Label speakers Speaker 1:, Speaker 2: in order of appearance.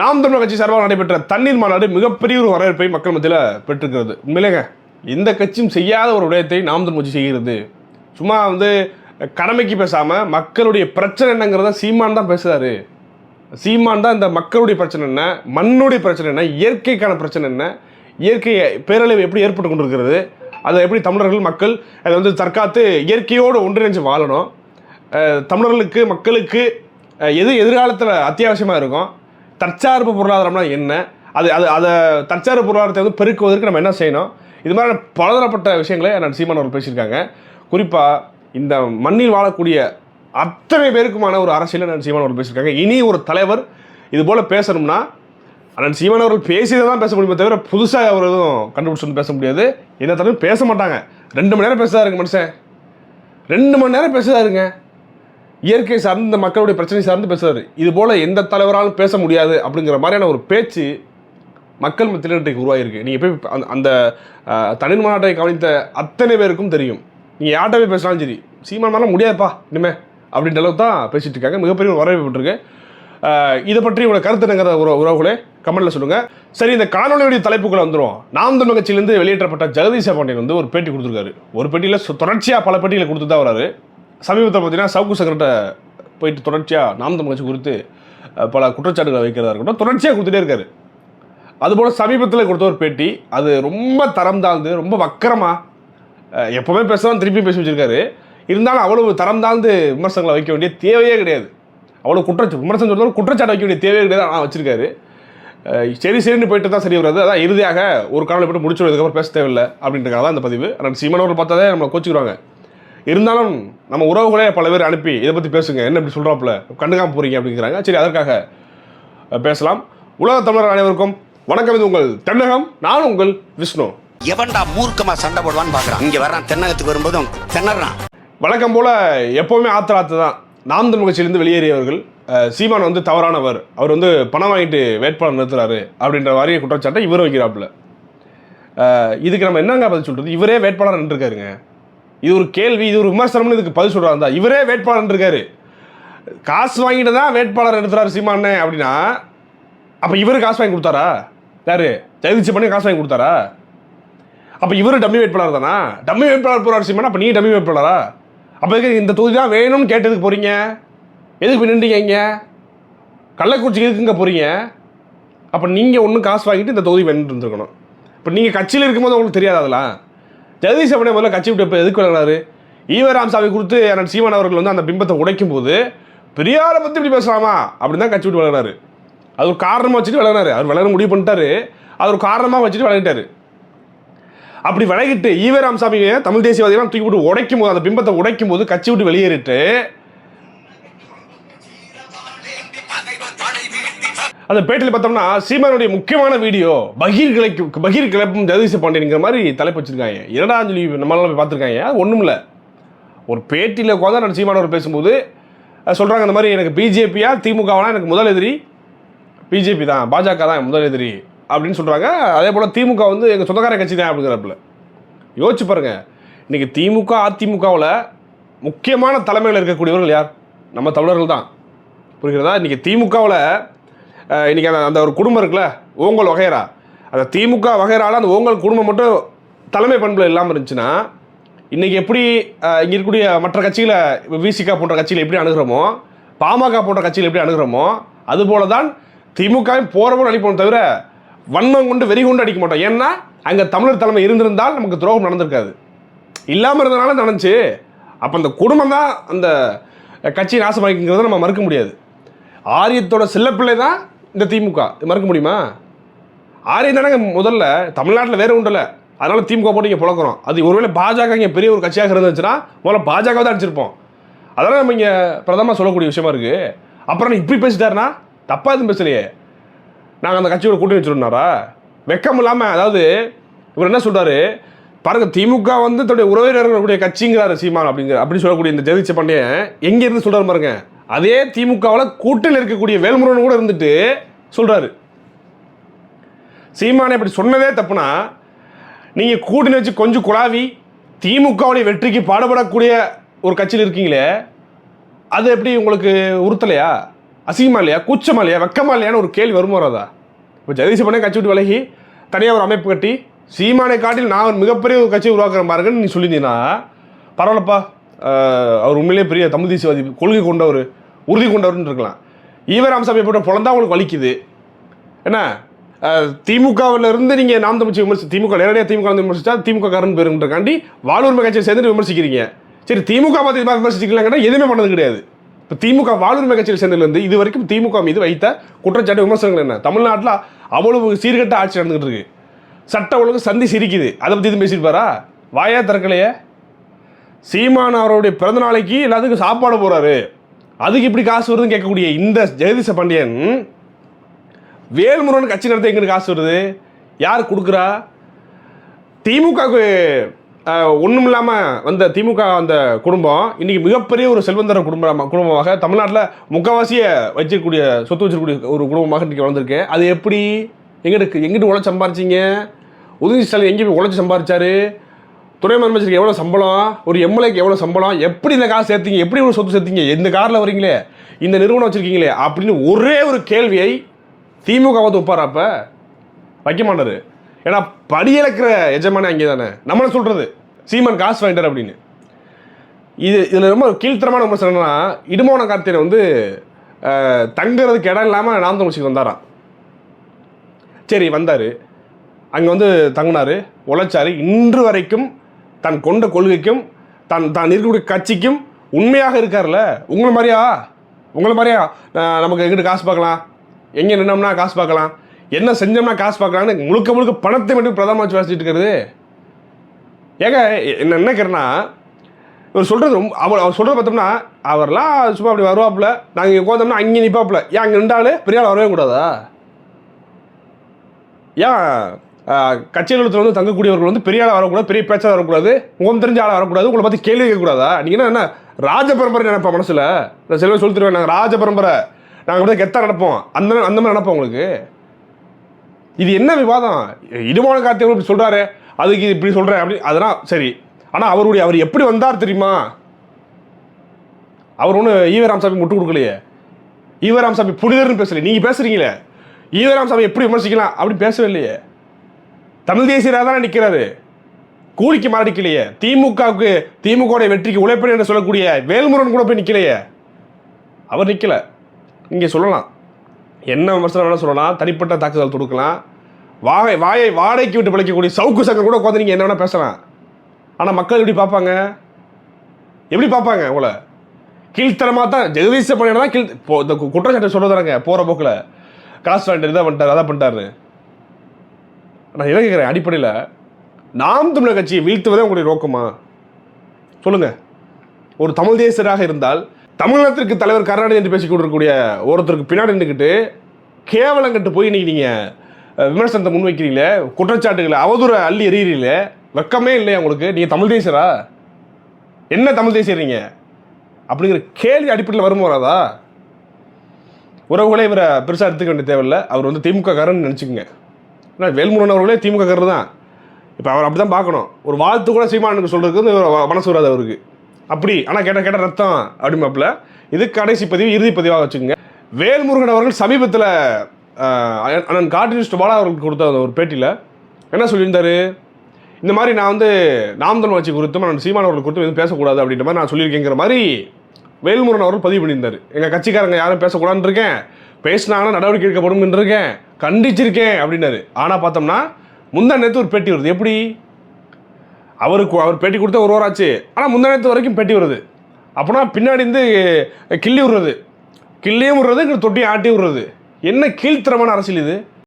Speaker 1: நாம் தமிழர் கட்சி சார்பாக நடைபெற்ற தண்ணீர் மாநாடு மிகப்பெரிய ஒரு வரவேற்பை மக்கள் மத்தியில் பெற்றிருக்கிறது. உண்மையிலேங்க எந்த கட்சியும் செய்யாத ஒரு விடயத்தை நாம் தமிழ் கட்சி செய்கிறது. சும்மா வந்து கடமைக்கு பேசாமல் மக்களுடைய பிரச்சனை என்னங்கிறத சீமான் தான் பேசுகிறாரு சீமான் தான் இந்த மக்களுடைய பிரச்சனை என்ன மண்ணுடைய பிரச்சனை என்ன இயற்கைக்கான பிரச்சனை என்ன இயற்கை பேரழிவு எப்படி ஏற்பட்டு கொண்டிருக்கிறது அதை எப்படி தமிழர்கள் மக்கள் அதை வந்து தற்காத்து இயற்கையோடு ஒன்றிணைஞ்சு வாழணும். தமிழர்களுக்கு மக்களுக்கு எது எதிர்காலத்தில் அத்தியாவசியமாக இருக்கும் தற்சார்பு பொருளாதாரம்னா என்ன? அது அது அதை தற்சார்பு பொருளாதாரத்தை வந்து பெருக்குவதற்கு நம்ம என்ன செய்யணும்? இது மாதிரி பலதரப்பட்ட விஷயங்களை நான் சீமான் அவர்கள் பேசியிருக்காங்க. குறிப்பாக இந்த மண்ணில் வாழக்கூடிய அத்தனை பேருக்குமான ஒரு அரசியலை நான் சீமான் அவர்கள் பேசியிருக்காங்க. இனி ஒரு தலைவர் இது போல் பேசணும்னா அண்ணன் சீமான் அவர்கள் பேசியதை தான் பேச முடியுமே தவிர புதுசாக அவர் எதுவும் கண்டுபிடிச்சு பேச முடியாது. என்ன தலைவர் பேச மாட்டாங்க. ரெண்டு மணி நேரம் பேசுதாருங்க மனுஷன். ரெண்டு மணி நேரம் பேசுதா இருங்க. இயற்கை சார்ந்த மக்களுடைய பிரச்சனை சார்ந்து பேசுறாரு. இது போல் எந்த தலைவராலும் பேச முடியாது அப்படிங்கிற மாதிரியான ஒரு பேச்சு மக்கள் மத்தியில் இன்றைக்கு உருவாகிருக்கு நீங்கள் போய் அந்த அந்த தனி மாநாட்டை கவனித்த அத்தனை பேருக்கும் தெரியும். நீங்கள் யார்கிட்ட போய் பேசினாலும் சரி சீமான் மேலே முடியாதுப்பா இனிமே அப்படின்ற அளவுக்கு தான் பேசிட்டு இருக்காங்க. மிகப்பெரிய ஒரு வரவேற்பு பெற்றிருக்கு. இதை பற்றி உங்களோட கருத்து நங்கிற உற உறவுகளே கமெண்ட்டில் சொல்லுங்கள் சரி இந்த காணொலியுடைய தலைப்புக்குள்ள வந்துடும் நாம் தமிழ் கட்சியிலேருந்து வெளியேற்றப்பட்ட ஜெகதீஷ பாண்டியன் வந்து ஒரு பேட்டி கொடுத்துருக்காரு. ஒரு பேட்டியில் தொடர்ச்சியாக பல பேட்டிகளை கொடுத்து தான் வராரு. சமீபத்தில் பார்த்தீங்கன்னா சவுக்கு சங்கர்கிட்ட போயிட்டு தொடர்ச்சியாக நாம் தமிழ் கட்சி குறித்து பல குற்றச்சாட்டுகளை வைக்கிறதா இருக்கட்டும் தொடர்ச்சியாக கொடுத்துட்டே இருக்காரு. அதுபோல் சமீபத்தில் கொடுத்த ஒரு பேட்டி அது ரொம்ப தரம் தாழ்ந்து ரொம்ப வக்கரமாக எப்போவுமே பேசலாம் திருப்பி பேசி வச்சிருக்காரு. இருந்தாலும் அவ்வளவு தரம் தாழ்ந்து விமர்சனங்களை வைக்க வேண்டிய தேவையே கிடையாது. அவ்வளோ குற்றச்சாட்டு விமர்சனம் சொல்றது குற்றச்சாட்டு வைக்க வேண்டிய தேவையே கிடையாது ஆனால் வச்சிருக்காரு. சரி சரின்னு போயிட்டு தான் சரி வராது அதான் இறுதியாக ஒரு காலையில் போட்டு முடிச்சுடுறதுக்கப்புறம் பேச தேவையில்லை அப்படின்றக்காக தான் இந்த பதிவு. ஆனால் சீமானவர்கள் பார்த்தாலே நம்மளை கோச்சிக்கிறாங்க இருந்தாலும் நம்ம உறவுகளே பல பேர் அனுப்பி இதை பற்றி பேசுங்க. என்ன இப்படி சொல்கிறாப்புல கண்டுக்காம போகிறீங்க அப்படிங்கிறாங்க. சரி அதற்காக பேசலாம். உலக தமிழர் அனைவருக்கும் வணக்கம். இது உங்கள் தென்னகம். நான் உங்கள் விஷ்ணு.
Speaker 2: எவன்டா மூர்க்கமா சண்டை போடுவான்னு பாக்குறான். இங்க வர்றான். தென்னகத்துக்கு வரும்போதும் திணறான்.
Speaker 1: வழக்கம் போல் எப்போவுமே ஆத்திராத்து தான். நாம் தமிழ் கட்சியிலேருந்து வெளியேறியவர்கள் சீமான் வந்து தவறானவர். அவர் வந்து பணம் வாங்கிட்டு வேட்பாளர் நிறுத்துறாரு அப்படின்ற வாரிய குற்றச்சாட்டை இவர் வைக்கிறாப்புல. இதுக்கு நம்ம என்னங்க பதில் சொல்றது? இவரே வேட்பாளர் நின்றுருக்காருங்க. இது ஒரு கேள்வி இது ஒரு விமர்சனம்னு இதுக்கு பதில் சொல்கிறாங்க தான் இவரே வேட்பாளர் இருக்காரு காசு வாங்கிட்டு தான் வேட்பாளர் நிறுத்துறாரு சீமானே அப்படின்னா அப்போ இவர் காசு வாங்கி கொடுத்தாரா? யாரு? ஜெயதிச்சு பண்ணி காசு வாங்கி கொடுத்தாரா? அப்போ இவர் டம்மி வேட்பாளர் தானா? டம்மி வேட்பாளர் போகிறார் சீமானா அப்போ நீ டம்மி வேட்பாளரா? அப்போ எதுக்கு இந்த தொகுதி தான் வேணும்னு கேட்டதுக்கு போகிறீங்க எதுக்கு நின்றுங்க இங்கே? கள்ளக்குறிச்சிக்கு இருக்குங்க போகிறீங்க அப்போ நீங்கள் ஒன்றும் காசு வாங்கிட்டு இந்த தொகுதி வேணும்னு இருந்துருக்கணும். இப்போ நீங்கள் கட்சியில் இருக்கும்போது உங்களுக்கு தெரியாது அதெல்லாம். ஜெகதீஷ் அப்படியே முதல்ல கட்சி விட்டு இப்போ எதுக்கு விளங்கினாரு ஈவ ராமசாமி கொடுத்து அண்ணன் சீமான் அவர்கள் வந்து அந்த பிம்பத்தை உடைக்கும் போது பெரியாரை பற்றி இப்படி பேசலாமா? அப்படின்னு தான் கட்சி விட்டு விளங்கினாரு அது ஒரு காரணமாக வச்சுட்டு விளங்கினாரு அவர் விளங்க முடிவு பண்ணிட்டாரு. அது ஒரு காரணமாக வச்சுட்டு விளங்கிட்டாரு அப்படி விலகிட்டு ஈவே ராமசாமியை தமிழ் தேசியவாதிகளாம் தூக்கி விட்டு உடைக்கும் போது அந்த பிம்பத்தை உடைக்கும் போது கட்சி விட்டு வெளியேறிட்டு அந்த பேட்டியில் பார்த்தோம்னா சீமானுடைய முக்கியமான வீடியோ பகீர் கிளைக்கு பகீர் கிளப்பும் ஜெகதீஷ பாண்டியனுங்கிற மாதிரி தலைப்பு வச்சிருக்காங்க. என்னடா சொல்லி நம்மளால போய் பார்த்துருக்காங்க? அது ஒன்றும் இல்லை. ஒரு பேட்டியில் உட்காந்து நான் சீமானவர் பேசும்போது சொல்கிறாங்க இந்த மாதிரி எனக்கு பிஜேபியா திமுகவா எனக்கு முதல் எதிரி? பிஜேபி தான் பாஜக தான் முதல் எதிரி அப்படின்னு சொல்கிறாங்க அதே போல் திமுக வந்து எங்கள் சொந்தக்கார கட்சி தான் அப்படிங்கிறப்பல. யோசிச்சு பாருங்கள் இன்றைக்கி திமுக அதிமுகவில் முக்கியமான தலைமையில் இருக்கக்கூடியவர்கள் யார்? நம்ம தமிழர்கள் தான். புரிகிறதா? இன்றைக்கி திமுகவில் இன்றைக்கி அந்த அந்த ஒரு குடும்பம் இருக்குல்ல ஓங்கல் வகைரா அந்த திமுக வகைரால அந்த ஓங்கல் குடும்பம் மட்டும் தலைமை பண்பில் இல்லாமல் இருந்துச்சுன்னா இன்றைக்கி எப்படி இங்கே இருக்கக்கூடிய மற்ற கட்சிகளை விசிகா போன்ற கட்சிகளை எப்படி அணுகிறோமோ பாமக போன்ற கட்சியில் எப்படி அணுகிறோமோ அதுபோல தான் திமுகவும் போகிறவங்க அடிப்போம் தவிர வன்மம் கொண்டு வெறி கொண்டு அடிக்க மாட்டோம். ஏன்னா அங்கே தமிழர் தலைமை இருந்திருந்தால் நமக்கு துரோகம் நடந்திருக்காது. இல்லாமல் இருந்தனால நடந்துச்சு. அப்போ அந்த குடும்பம் தான் அந்த கட்சியை நாசமாக்கிங்கிறத நம்ம மறுக்க முடியாது. ஆரியத்தோட செல்லப்பிள்ளை தான் இந்த திமுக இது மறுக்க முடியுமா? ஆரியம் தானே முதல்ல தமிழ்நாட்டில் வேற ஒன்றும் இல்லை. அதனால் திமுக போட்டு இங்கே புழக்கிறோம். அது ஒருவேளை பாஜக இங்கே பெரிய ஒரு கட்சியாக இருந்துச்சுன்னா முதல்ல பாஜக தான் அடிச்சிருப்போம். அதெல்லாம் நம்ம இங்கே பிரதமர் சொல்லக்கூடிய விஷயமா இருக்குது அப்புறம் இப்படி பேசிட்டாருன்னா தப்பாக எதுவும் பேசலையே. நாங்கள் அந்த கட்சியோட கூட்டணி வச்சுருந்தாரா வெக்கம் இல்லாமல் அதாவது இவர் என்ன சொல்கிறாரு பாருங்க திமுக வந்து தன்னுடைய உறவினர்களுடைய கட்சிங்கிறாரு சீமான் அப்படிங்கிற அப்படி சொல்லக்கூடிய இந்த ஜெயிச்ச பாண்டியன் எங்கேருந்து இருந்து சொல்றாரு பாருங்க. அதே திமுகவில் கூட்டில் இருக்கக்கூடிய வேல்முருகன் கூட இருந்துட்டு சொல்கிறாரு சீமானை இப்படி சொன்னதே தப்புனா நீங்கள் கூட்டணி வச்சு கொஞ்சம் குழாவி திமுகவுடைய வெற்றிக்கு பாடுபடக்கூடிய ஒரு கட்சியில் இருக்கீங்களே அது எப்படி உங்களுக்கு உறுத்தலையா? அசிங்கமா இல்லையா? கூச்சமா இல்லையா? வெக்கமா இல்லையான்னு ஒரு கேள்வி வருமாறதா வராதா? இப்போ ஜெகதீஷ் பண்ணே கட்சி விட்டு விலகி தனியாக ஒரு அமைப்பு கட்டி சீமானை காட்டில் நான் ஒரு மிகப்பெரிய ஒரு கட்சியை உருவாக்குற பாருங்கன்னு நீ சொல்லியிருந்தீங்கன்னா பரவாயில்லப்பா அவர் உண்மையிலேயே பெரிய தமிழ் தேசியவாதி கொள்கை கொண்டவர். உறுதி கொண்டவர்னு இருக்கலாம். ஈவ ராமசாமி போட்ட பொழந்தா உங்களுக்கு வலிக்குது. என்ன? திமுகவில் இருந்து நீங்கள் நாம் தமிழ்ச்சி விமர்சி திமுக நேரடியாக திமுக வந்து விமர்சிச்சா திமுக காரன் பேருன்றக்காண்டி வாழ்வுரிமை கட்சியை சேர்ந்து விமர்சிக்கிறீங்க. சரி திமுக பார்த்து விமர்சிக்கலாங்கன்னா எதுவுமே பண்ணது கிடையாது. இப்போ திமுக வாழ்வுரிமை கட்சியில் சேர்ந்ததுலேருந்து இது வரைக்கும் திமுக மீது வைத்த குற்றச்சாட்டு விமர்சனங்கள் என்ன? தமிழ்நாட்டில் அவ்வளவு சீர்கட்ட ஆட்சி நடந்துகிட்டு இருக்கு. சட்ட ஒழுங்கு சந்தி சிரிக்குது. அதை பற்றி எதுவும் பேசியிருப்பாரா? வாயா திறக்கலையே. சீமான் அவருடைய பிறந்த நாளைக்கு எல்லாத்துக்கும் சாப்பாடு போகிறாரு அதுக்கு இப்படி காசு வருதுன்னு கேட்கக்கூடிய இந்த ஜெகதீச பாண்டியன் வேல்முருகன் கட்சி நடத்த எங்கிட்டு காசு வருது? யார் கொடுக்குறா? திமுகவுக்கு ஒன்றும் இல்லாமல் வந்த திமுக அந்த குடும்பம் இன்றைக்கி மிகப்பெரிய ஒரு செல்வந்தர குடும்ப குடும்பமாக தமிழ்நாட்டில் முக்கால்வாசியை வச்சிருக்கக்கூடிய சொத்து வச்சிருக்கக்கூடிய ஒரு குடும்பமாக இன்றைக்கி வளர்ந்துருக்கு. அது எப்படி? எங்கிட்டு எங்கிட்டு உழைச்சி சம்பாரிச்சிங்க? உதவி ஸ்டாலின் எங்கே போய் உழைச்சி சம்பாரிச்சாரு? துணை முதலமைச்சருக்கு எவ்வளோ சம்பளம்? ஒரு எம்எல்ஏக்கு எவ்வளோ சம்பளம்? எப்படி இந்த காசு சேர்த்தீங்க? எப்படி இவ்வளோ சொத்து சேர்த்தீங்க? இந்த காரில் வரீங்களே இந்த நிறுவனம் வச்சுருக்கீங்களே? அப்படின்னு ஒரே ஒரு கேள்வியை திமுக வந்து ஒப்பாரா அப்போ? வைக்க மாட்டாரு. ஏன்னா படியிழக்கிற எஜமானே அங்கே தானே. நம்மளை சொல்கிறது சீமன் காசு வாங்கிட்டார் அப்படின்னு. இது இதில் ரொம்ப கீழ்த்தரமான விமர்சனம் என்னன்னா இடுமோன கார்த்தியனை வந்து தங்கிறதுக்கு தங்குறதுக்கு இடம் இல்லாமல் நாம் தமிழ்ச்சிக்கு வந்தாராம். சரி வந்தார். அங்கே வந்து தங்கினார். உழைச்சாரு. இன்று வரைக்கும் தன் கொண்ட கொள்கைக்கும் தன் தான் இருக்கக்கூடிய கட்சிக்கும் உண்மையாக இருக்கார்ல உங்களை மாதிரியா? உங்களை மாதிரியா? நமக்கு எங்கிட்ட காசு பார்க்கலாம்? எங்கே நின்னோம்னா காசு பார்க்கலாம்? என்ன செஞ்சோம்னா காசு பார்க்கலாம்னு முழுக்க முழுக்க பணத்தை மட்டும் பிரதம வச்சு பேசிட்டு இருக்கிறது? ஏங்க என்ன நினைக்கிறேன்னா இவர் சொல்கிறது ரொம்ப அவர் அவர் சொல்கிறது பார்த்தோம்னா அவர்லாம் சும்மா அப்படி வருவாப்புல. நாங்கள் இங்கே உட்காந்தோம்னா அங்கே நிற்பாப்புல ஏன் அங்கே நின்றாலும் பெரிய ஆள் வரவே கூடாதா? ஏன் கட்சியில் வந்து தங்கக்கூடியவர்கள் வந்து பெரிய ஆளாக வரக்கூடாது பெரிய பேச்சாளர் வரக்கூடாது முகம் தெரிஞ்ச ஆளாக வரக்கூடாது உங்களை பற்றி கேள்வி கேட்கக்கூடாதா? நீங்கள் என்ன ராஜ பரம்பரை நினைப்பா மனசில்? நான் செல்வம் சொல்லி தருவேன் நாங்கள் ராஜ பரம்பரை நாங்கள் வந்து கெத்தாக நடப்போம் அந்த அந்த மாதிரி நடப்போம் உங்களுக்கு? இது என்ன விவாதம்? இடுமான கார்த்திகை இப்படி சொல்கிறாரு அதுக்கு இது இப்படி சொல்கிறேன் அப்படி அதெல்லாம் சரி. ஆனால் அவருடைய அவர் எப்படி வந்தார் தெரியுமா? அவர் ஒன்றும் ஈவ ராமசாமி முட்டு கொடுக்கலையே. ஈவ ராமசாமி புனிதர்னு பேசல. நீங்கள் பேசுறீங்களே. ஈவ ராமசாமி எப்படி விமர்சிக்கலாம்? அப்படி பேசவே இல்லையே. தமிழ் தேசியராக தானே நிற்கிறாரு கூலிக்கு மாறிக்கலையே திமுகவுக்கு திமுகவுடைய வெற்றிக்கு உழைப்பேன் என்று சொல்லக்கூடிய வேல்முருகன் கூட போய் நிற்கலையே. அவர் நிற்கல. இங்கே சொல்லலாம். என்ன விமர்சனம் வேணால் சொல்லலாம். தனிப்பட்ட தாக்குதல் தொடுக்கலாம். வாகை வாயை வாடகைக்கு விட்டு பிழைக்கக்கூடிய சவுக்கு சங்கர் கூட உட்காந்து நீங்கள் என்ன வேணால் பேசலாம். ஆனால் மக்கள் எப்படி பார்ப்பாங்க? எப்படி பார்ப்பாங்க உங்களை? கீழ்த்தரமாக தான் ஜெகதீச பண்ணினா தான் கீழ் இப்போ இந்த குற்றச்சாட்டை குற்றச்சாட்டு சொல்லுறாங்க போகிற போக்கில். காசு வாங்கிட்டு இதை பண்ணிட்டார் அதை பண்ணிட்டாரு நான் என்ன கேட்குறேன் அடிப்படையில். நாம் தமிழர் கட்சியை வீழ்த்துவதே உங்களுடைய நோக்கமா? சொல்லுங்க. ஒரு தமிழ் தேசியராக இருந்தால் தமிழகத்திற்கு தலைவர் கருணாநிதி என்று பேசிக் கொண்டிருக்கக்கூடிய ஒருத்தருக்கு பின்னாடி நின்றுக்கிட்டு கேவலங்கிட்டு போய் இன்னைக்கு நீங்கள் விமர்சனத்தை முன்வைக்கிறீங்களே குற்றச்சாட்டுகளை அவதூற அள்ளி எறிகிறீங்களே வெக்கமே இல்லையா உங்களுக்கு? நீங்கள் தமிழ் தேசியரா? என்ன தமிழ் தேசியறீங்க அப்படிங்கிற கேள்வி அடிப்படையில் வரும் வராதா? உறவுகளே இவரை பெருசாக எடுத்துக்க வேண்டிய தேவையில்லை. அவர் வந்து திமுக காரன்னு நினச்சிக்கோங்க. ஏன்னா வேல்முருகன் அவர்களே திமுக கரு தான். இப்போ அவர் அப்படி தான் பார்க்கணும். ஒரு வாழ்த்து கூட சீமானுக்கு சொல்கிறதுக்கு வந்து மனசு வராது அவருக்கு. அப்படி. ஆனால் கேட்ட கேட்ட ரத்தம் அப்படிமாப்பில் இது கடைசி பதிவு இறுதி பதிவாக வச்சுக்கோங்க. வேல்முருகன் அவர்கள் சமீபத்தில் அண்ணன் கார்டூனிஸ்ட் பாலா அவர்களுக்கு கொடுத்த அந்த ஒரு பேட்டியில் என்ன சொல்லியிருந்தார்? இந்த மாதிரி நான் வந்து நாமதன் வச்சு குறித்தும் நான் சீமான் அவர்கள் குறித்தும் எதுவும் பேசக்கூடாது அப்படின்ற மாதிரி நான் சொல்லியிருக்கேங்கிற மாதிரி வேல்முருகன் அவர்கள் பதிவு பண்ணியிருந்தார். எங்கள் கட்சிக்காரங்க யாரும் பேசக்கூடாதுன்னு இருக்கேன். பேசினாங்கன்னா நடவடிக்கை எடுக்கப்படும் இருக்கேன். கண்டிச்சிருக்கேன் அப்படின்னாரு. ஆனால் பார்த்தோம்னா முந்தா நேற்று ஒரு பேட்டி வருது. எப்படி? அவருக்கு அவர் பேட்டி கொடுத்த ஒரு வாராச்சு ஆச்சு ஆனால் முந்தா நேற்று வரைக்கும் பேட்டி வருது. அப்போனா பின்னாடி இருந்து கிள்ளி விடுறது. கிள்ளியும் விடுறது இங்கே தொட்டியும் ஆட்டி விடுறது. என்ன கீழ்த்தரமான அரசியல் இது?